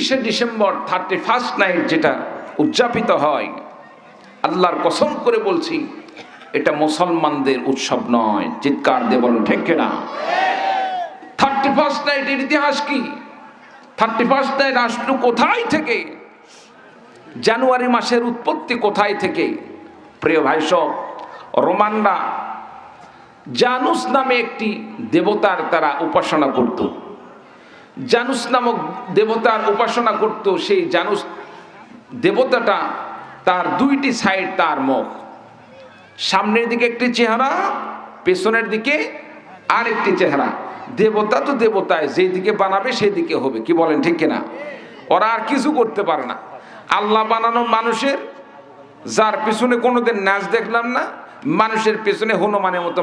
একত্রিশে December thirty first night যেটা উদযাপিত হয়, আল্লাহর কসম করে বলছি, এটা মুসলমানদের উৎসব নয়, চিৎকার দিয়ে বলুন ঠিক না থার্টি ফার্স্ট নাইটের ইতিহাস কি? থার্টি ফার্স্ট নাইট আসলো কোথায় থেকে? জানুয়ারি মাসের উৎপত্তি কোথায় থেকে? প্রিয় ভাই সব, রোমানরা জানুস নামে একটি দেবতার তারা উপাসনা করত। জানুস নামক দেবতার উপাসনা করত, সেই জানুস দেবতাটা তার দুইটি সাইড তার মুখ। সামনের দিকে একটি চেহারা, পেছনের দিকে আর একটি চেহারা। দেবতা তো দেবতায় যেই দিকে বানাবে সেই দিকে হবে, কি বলেন, ঠিক কিনা? ওরা আর কিছু করতে পারে না। আল্লাহ বানানো মানুষের, যার পিছনে কোনোদিন নাচ দেখলাম না, মানুষের পিছনে হনুমানের মতো,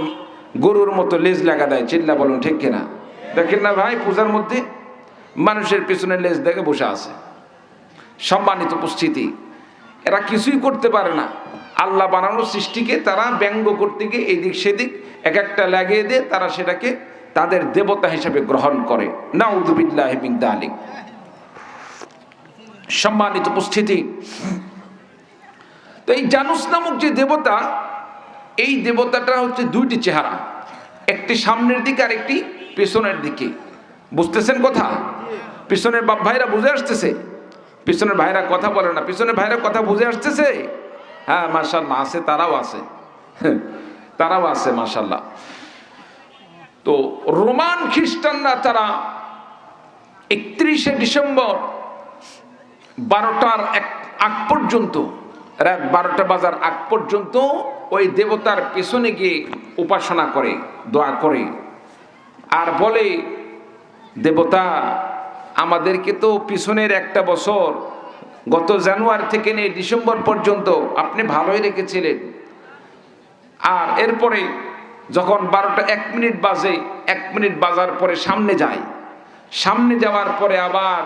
গরুর মতো লেজ লাগা দেয়, চিল্লা বলুন, ঠিক কিনা? দেখেন না ভাই, পূজার মধ্যে মানুষের পিছনে লেজ দেখে বসে আছে। সম্মানিত উপস্থিতি, এরা কিছুই করতে পারে না। আল্লাহ বানানোর সৃষ্টিকে তারা ব্যঙ্গ করতে গিয়ে এদিক সেদিক এক একটা লাগিয়ে দিয়ে তারা সেটাকে তাদের দেবতা হিসেবে গ্রহণ করে। না উদুবিল্লাহ আলী সম্মানিত উপস্থিতি, তো এই জানুস নামক যে দেবতা, এই দেবতাটা হচ্ছে দুইটি চেহারা, একটি সামনের দিকে আর একটি পেছনের দিকে। বুঝতেছেন কথা? পিছনের বাপ ভাইরা বুঝে আসতেছে। পিছনের ভাইরা কথা বলে না। পিছনের ভাইরা কথা বুঝে আসতেছে? হ্যাঁ মার্শাল্লাহ আছে, তারাও আছে। তারাও আছে মার্শাল্লাহ তো রোমান খ্রিস্টানরা তারা একত্রিশে ডিসেম্বর বারোটার এক আগ পর্যন্ত, রাত বারোটা বাজার আগ পর্যন্ত ওই দেবতার পেছনে গিয়ে উপাসনা করে, দোয়া করে। আর বলে, দেবতা আমাদেরকে তো পিছনের একটা বছর, গত জানুয়ারি থেকে নিয়ে ডিসেম্বর পর্যন্ত আপনি ভালোই রেখেছিলেন। আর এরপরে যখন বারোটা এক মিনিট বাজে, এক মিনিট বাজার পরে সামনে যায়। সামনে যাওয়ার পরে আবার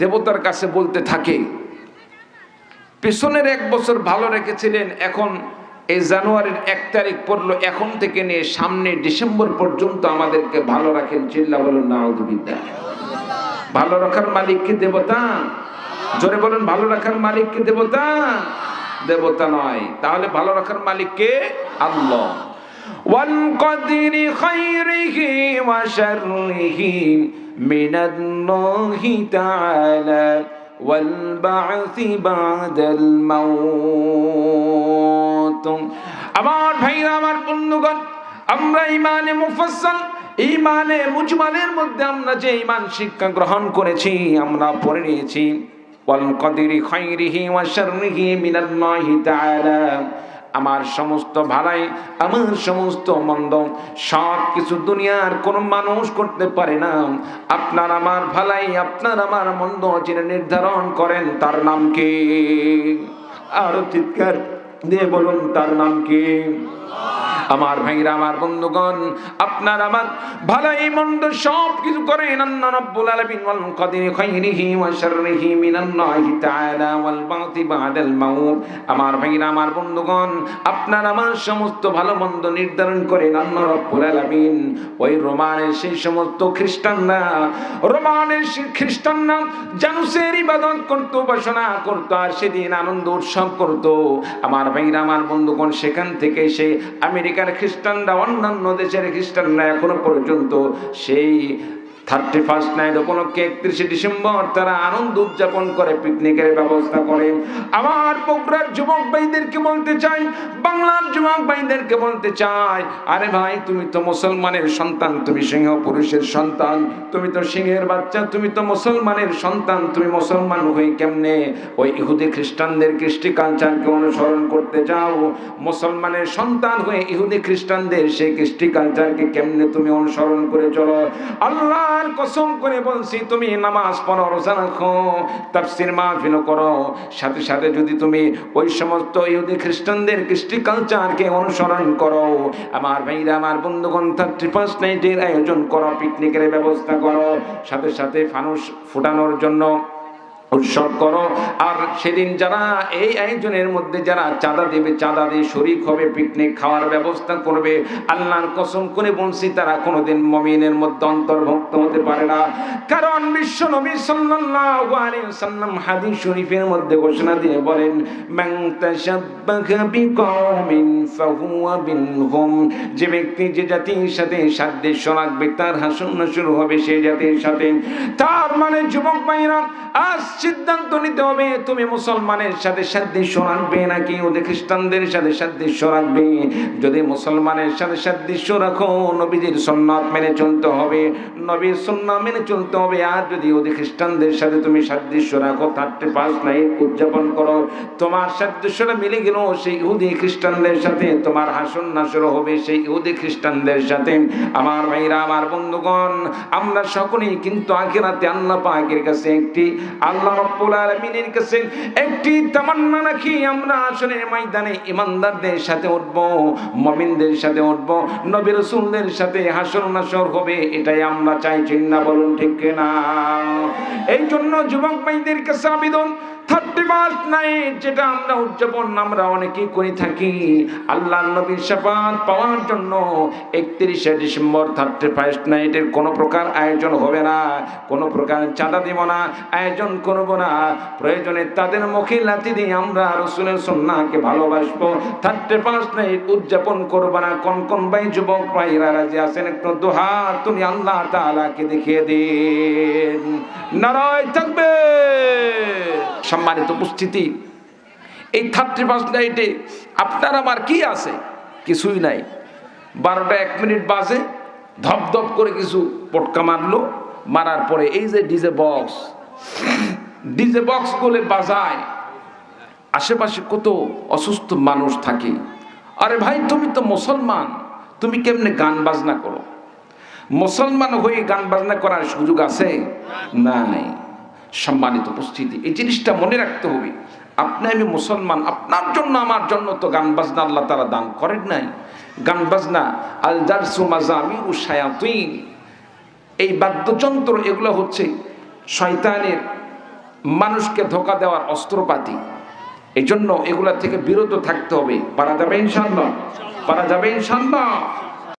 দেবতার কাছে বলতে থাকে, পেছনের এক বছর ভালো রেখেছিলেন, এখন এই জানুয়ারির এক তারিখ পড়ল, এখন থেকে নিয়ে সামনে ডিসেম্বর পর্যন্ত আমাদেরকে ভালো রাখেন চিল্লা বলুন না বিদ্যা ভালো রাখার মালিক কি দেবতা জোরে বলুন ভালো রাখার মালিক কি দেবতা দেবতা নয় তাহলে ভালো রাখার মালিক কে আল্লাহ والقدر خيره وشره من الله تعالى والبعث بعد الموت আমার ভাইরা আমার বন্ধুগণ আমরা ইমানে মুফাসসাল ইমানে মুজমালের মধ্যে আমরা যে ইমান শিক্ষা গ্রহণ করেছি, আমরা পড়ে নিয়েছি। আমার সমস্ত ভালাই, আমার সমস্ত মন্দ সব কিছু দুনিয়ার কোন মানুষ করতে পারে না। আপনার আমার ভালাই, আপনার আমার মন্দ যিনি নির্ধারণ করেন, তার নাম কি? আরও চিৎকার দিয়ে বলুন, তার নাম কি? আমার ভাইরা, আমার বন্ধুগণ, আপনার আমার ভালাই মন্দ সব কিছু করেন। আমার ভাইরা, আমার বন্ধুগণ, আপনার আমার সমস্ত ভালো মন্দ নির্ধারণ করেন। আল্লাহ ওই রোমানের সেই সমস্ত খ্রিস্টানরা, রোমানের সেই খ্রিস্টানরা জানুসের ইবাদত করতো, উপাসনা করতো, আর সেদিন আনন্দ উৎসব করতো। আমার ভাইরা, আমার বন্ধুগণ, সেখান থেকে সে আমেরিকার খ্রিস্টানরা অন্যান্য দেশের খ্রিস্টানরা এখনও পর্যন্ত সেই থার্টি ফার্স্ট নাইট উপলক্ষে একত্রিশে ডিসেম্বর তারা আনন্দ উদযাপন করে পিকনিকের ব্যবস্থা করে। আমার বগুড়ার যুবক ভাইদেরকে বলতে চাই, বাংলার যুবক ভাইদেরকে বলতে চাই, আরে ভাই, তুমি তো মুসলমানের সন্তান, তুমি সিংহ পুরুষের সন্তান, তুমি তো সিংহের বাচ্চা, তুমি তো মুসলমানের সন্তান, তুমি মুসলমান হয়ে কেমনে? ওই ইহুদি খ্রিস্টানদের কৃষ্টি কালচারকে অনুসরণ করতে চাও মুসলমানের সন্তান হয়ে ইহুদি খ্রিস্টানদের সেই কৃষ্টি কালচারকে কেমনে তুমি অনুসরণ করে চলো? আল্লাহ আল্লাহর কসম করে বলছি, তুমি নামাজ পড়ো, রোজা রাখো, তাফসির মাহফিল করো। সাথে সাথে যদি তুমি ওই সমস্ত ইহুদি খ্রিস্টানদের কৃষ্টি কালচারকে অনুসরণ করো, আমার ভাইরা, আমার বন্ধুগণ, থার্টি ফার্স্ট নাইটের আয়োজন করো, পিকনিকের ব্যবস্থা করো। সাথে সাথে ফানুস ফুটানোর জন্য উৎসব করো। আর সেদিন যারা, এই আয়োজনের মধ্যে যারা চাঁদা দেবে, চাঁদা দিয়ে শরিক হবে পিকনিক খাওয়ার ব্যবস্থা করবে। আল্লাহর কসম করে বলছি, তারা কোনোদিন মমিনের মধ্যে অন্তর্ভুক্ত হতে পারে না। কারণ বিশ্ব নবী সাল্লাম হাদিস শরীফের মধ্যে ঘোষণা দিয়ে বলেন যে ব্যক্তি, যে জাতির সাথে সাদৃশ্য রাখবে তার হাসন শুরু হবে সেই জাতির সাথে। তার মানে যুবক ভাইরা সিদ্ধান্ত নিতে হবে, তুমি মুসলমানের সাথে সাদৃশ্য রাখবে নাকি ওদের খ্রিস্টানদের সাথে সাদৃশ্য রাখবে যদি মুসলমানের সাথে সাদৃশ্য রাখো, নবীজির সন্ন্যত মেনে চলতে হবে, নবীর সন্ন্যত মেনে চলতে হবে। আর যদি ওদের খ্রিস্টানদের সাথে তুমি সাদৃশ্য রাখো, থার্টি পাঁচ নাইট উদযাপন করো, তোমার সাদৃশ্যটা মিলে গেল, সেই ইহুদি খ্রিস্টানদের সাথে তোমার হাসন নাসর হবে, সেই ইহুদি খ্রিস্টানদের সাথে। আমার ভাইরা, আমার বন্ধুগণ, আমরা সকলেই কিন্তু আখেরাতে আল্লাহ পাকের কাছে একটি আল্লাহ রব্বুল আলামিনের কাছে একটি তামান্না রাখি, আমরা আসলে ময়দানে ইমানদারদের সাথে উঠব, মমিনদের সাথে উঠব, নবী রাসূলদের সাথে হাসর নাসর হবে, এটাই আমরা চাইছি না বলুন ঠিক না এই জন্য যুবক ভাইদের কাছে আবেদন থার্টি নাইট যেটা আমরা উদযাপন, আমরা অনেকেই করে থাকি। আল্লাহ নবীর সাফাত পাওয়ার জন্য একত্রিশে ডিসেম্বর থার্টি ফার্স্ট নাইটের কোনো প্রকার আয়োজন হবে না, কোনো প্রকার চাঁদা দেব না, আয়োজন করব না। প্রয়োজনে তাদের মুখে লাথি দিয়ে আমরা রসুলের সন্নাকে ভালোবাসবো। থার্টি ফার্স্ট নাইট উদযাপন করব না। কোন কোন ভাই, যুবক ভাইরা রাজি আছেন? একটু দোহা তুমি আল্লাহ তাআলাকে দেখিয়ে দিন। নারায় থাকবে সম্মানিত উপস্থিতি। এই থার্টি ফার্স্ট নাইটে আপনার আমার কি আছে? কিছুই নাই। বারোটা এক মিনিট বাজে ধপ করে কিছু পটকা মারলো। মারার পরে এই যে ডিজে বক্স ডিজে বক্সগুলো বাজায়। আশেপাশে কত অসুস্থ মানুষ থাকে। আরে ভাই, তুমি তো মুসলমান। তুমি কেমনে গান বাজনা করো? মুসলমান হয়ে গান বাজনা করার সুযোগ আছে? নাই। সম্মানিত উপস্থিতি। এই জিনিসটা মনে রাখতে হবে, আপনি আমি মুসলমান, আপনার জন্য, আমার জন্য তো গান বাজনা আল্লাহ তারা দান করেন নাই। গান বাজনা আল জারসু মাজামি ও শায়াতিন। এই বাদ্যযন্ত্র এগুলো হচ্ছে শয়তানের মানুষকে ধোকা দেওয়ার অস্ত্রপাতি। এই জন্য এগুলা থেকে বিরত থাকতে হবে। পারা যাবে ইনশাল্লাহ পারা যাবে ইনশাল্লাহ